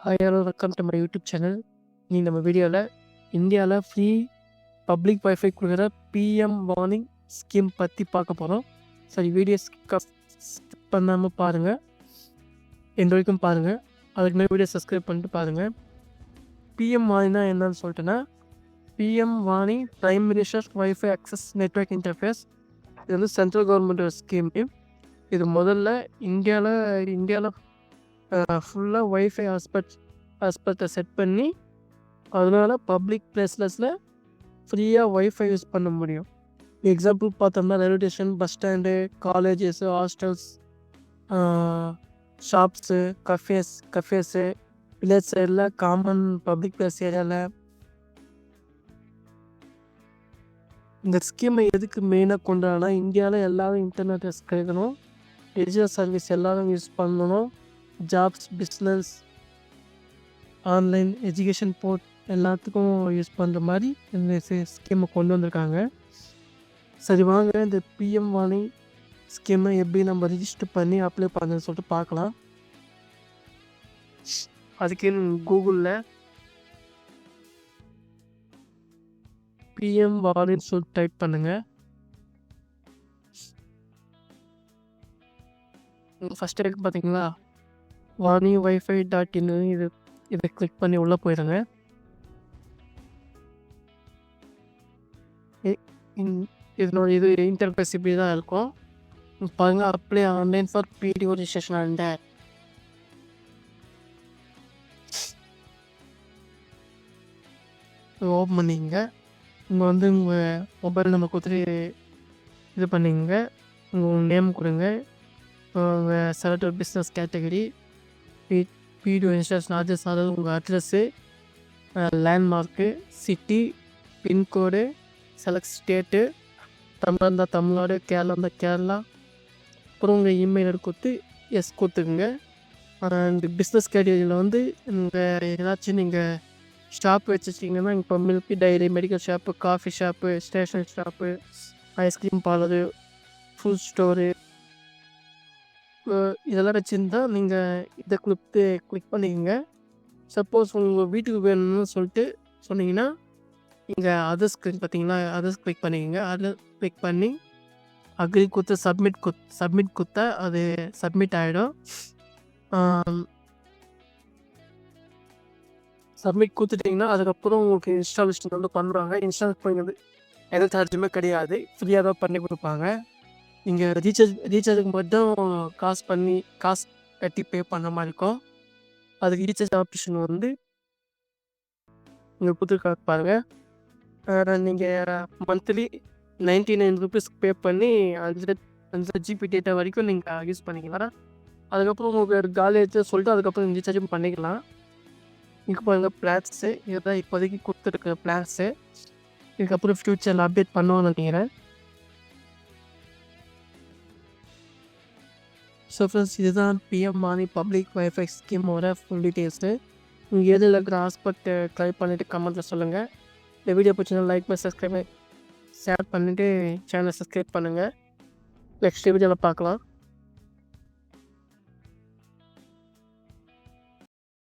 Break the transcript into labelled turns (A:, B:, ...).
A: Hi hello welcome to my YouTube channel நீ நம்ம வீடியோவில் இந்தியாவில் ஃப்ரீ பப்ளிக் வைஃபை கொடுக்குற பிஎம் வார்னிங் ஸ்கீம் பற்றி பார்க்க போகிறோம் சரி வீடியோ ஸ்கிப் பண்ணாமல் பாருங்கள் எந்த வரைக்கும் பாருங்கள் அதுக்கு மேலே வீடியோ சப்ஸ்கிரைப் பண்ணிட்டு பாருங்கள் பிஎம் வாணினா என்னன்னு சொல்லிட்டுன்னா PM Vani prime minister wifi access network interface இது வந்து சென்ட்ரல் கவர்மெண்ட் ஸ்கீம் இது முதல்ல இந்தியாவில் இந்தியாவில் ஃபுல்லாக ஒய்ஃபை ஹாஸ்பட் ஹாஸ்பட்டை செட் பண்ணி அதனால் பப்ளிக் பிளேஸ்லஸில் ஃப்ரீயாக ஒய்ஃபை யூஸ் பண்ண முடியும். எக்ஸாம்பிள் பார்த்தோம்னா railway station bus stand colleges hostels shops cafes cafes village சைடில் காமன் பப்ளிக் பிளேஸ் ஏரியாவில் இந்த ஸ்கீமை எதுக்கு மெயினாக கொண்டாடனா இந்தியாவில் எல்லோரும் இன்டர்நெட் கிடைக்கணும் டிஜிட்டல் சர்வீஸ் எல்லாரும் யூஸ் பண்ணணும். Jobs business online education port எல்லாத்துக்கும் யூஸ் பண்ணுற மாதிரி இந்த ஸ்கீமை கொண்டு வந்திருக்காங்க. சரி வாங்க இந்த பிஎம் வாணி ஸ்கீமை எப்படி நம்ம ரிஜிஸ்டர் பண்ணி அப்ளை பண்ணுன்னு சொல்லிட்டு பார்க்கலாம். அதுக்கு கூகுளில் பிஎம் வாணின்னு சொல்லிட்டு டைப் பண்ணுங்கள் ஃபஸ்ட் இருக்கு பார்த்தீங்களா வாணி ஒய்ஃபை டாட் இன் இது இதை கிளிக் பண்ணி உள்ளே போயிடுங்க இதனோட இது இன்டர்ஃபேஸ் இப்படி தான் இருக்கும். பாருங்க apply online for PDO registration and open பண்ணிங்க. இங்கே வந்து உங்கள் மொபைல் நம்பர் கொடுத்துட்டு இது பண்ணிங்க. உங்கள் நேம் கொடுங்க. உங்கள் selected business category P PDO instance address அதாவது உங்கள் address landmark city pincode select state Tamil இருந்தால் தமிழ்நாடு கேரளா இருந்தால் கேரளா. அப்புறம் உங்கள் இமெயில் கொடுத்து எஸ் கொடுத்துக்குங்க. இந்த பிஸ்னஸ் கேட்டகரியில் வந்து நீங்கள் ஏதாச்சும் நீங்கள் ஷாப் வச்சுருக்கீங்கன்னா இப்போ milk dairy medical shop coffee shop stationery shop ice cream parlour food store இதெல்லாம் வச்சுருந்தா நீங்கள் இதை கொடுத்து கிளிக் பண்ணிக்கோங்க. சப்போஸ் உங்கள் வீட்டுக்கு வேணும்னு சொல்லிட்டு சொன்னீங்கன்னா நீங்கள் அதர்ஸ் கிளிக் பார்த்தீங்கன்னா அதர்ஸ் கிளிக் பண்ணிக்கோங்க. அதில் கிளிக் பண்ணி அக்ரி கொடுத்து சப்மிட் குத் சப்மிட் கொடுத்தா அது சப்மிட் ஆகிடும் சப்மிட் கொடுத்துட்டிங்கன்னா அதுக்கப்புறம் உங்களுக்கு இன்ஸ்டாலேஷன் வந்து பண்ணுறாங்க இன்ஸ்டால் பண்ணுறது எந்த சார்ஜுமே கிடையாது. ஃப்ரீயாக தான் பண்ணி கொடுப்பாங்க. நீங்கள் ரீசார்ஜ் ரீசார்ஜுக்கு மட்டும் காசு பண்ணி காசு கட்டி பே பண்ண மாதிரி இருக்கும். அதுக்கு ரீசார்ஜ் ஆப்ஷன் வந்து நீங்கள் கொடுத்துருக்கா பாருங்கள் நீங்கள் மந்த்லி நைன்டி நைன் ருபீஸ்க்கு பே பண்ணி அஞ்சு அஞ்சு ஜிபி டேட்டா வரைக்கும் நீங்கள் யூஸ் பண்ணிக்கலாம். அதுக்கப்புறம் உங்களுக்கு காலேஜ் சொல்லிட்டு அதுக்கப்புறம் ரீசார்ஜும் பண்ணிக்கலாம். இங்கே பாருங்கள் பிளான்ஸு இதுதான் இப்போதைக்கு கொடுத்துருக்க பிளான்ஸு இதுக்கப்புறம் ஃப்யூச்சரில் அப்டேட் பண்ணுவோம்னு நினைக்கிறேன். ஸோ ஃப்ரெண்ட்ஸ் இதுதான் பிஎம் மானி பப்ளிக் வைஃபை ஸ்கீமோட ஃபுல் டீட்டெயில்ஸு நீங்கள் எதில் இருக்கிற ஹாஸ்பிட்டை ட்ரை பண்ணிவிட்டு கமெண்ட்டில் சொல்லுங்கள் இந்த வீடியோ பிடிச்சிருந்தா லைக் பண்ணி சப்ஸ்கிரைப் ஷேர் பண்ணிவிட்டு சேனலை சப்ஸ்கிரைப் பண்ணுங்கள் நெக்ஸ்ட் வீடியோவில் பார்க்கலாம்.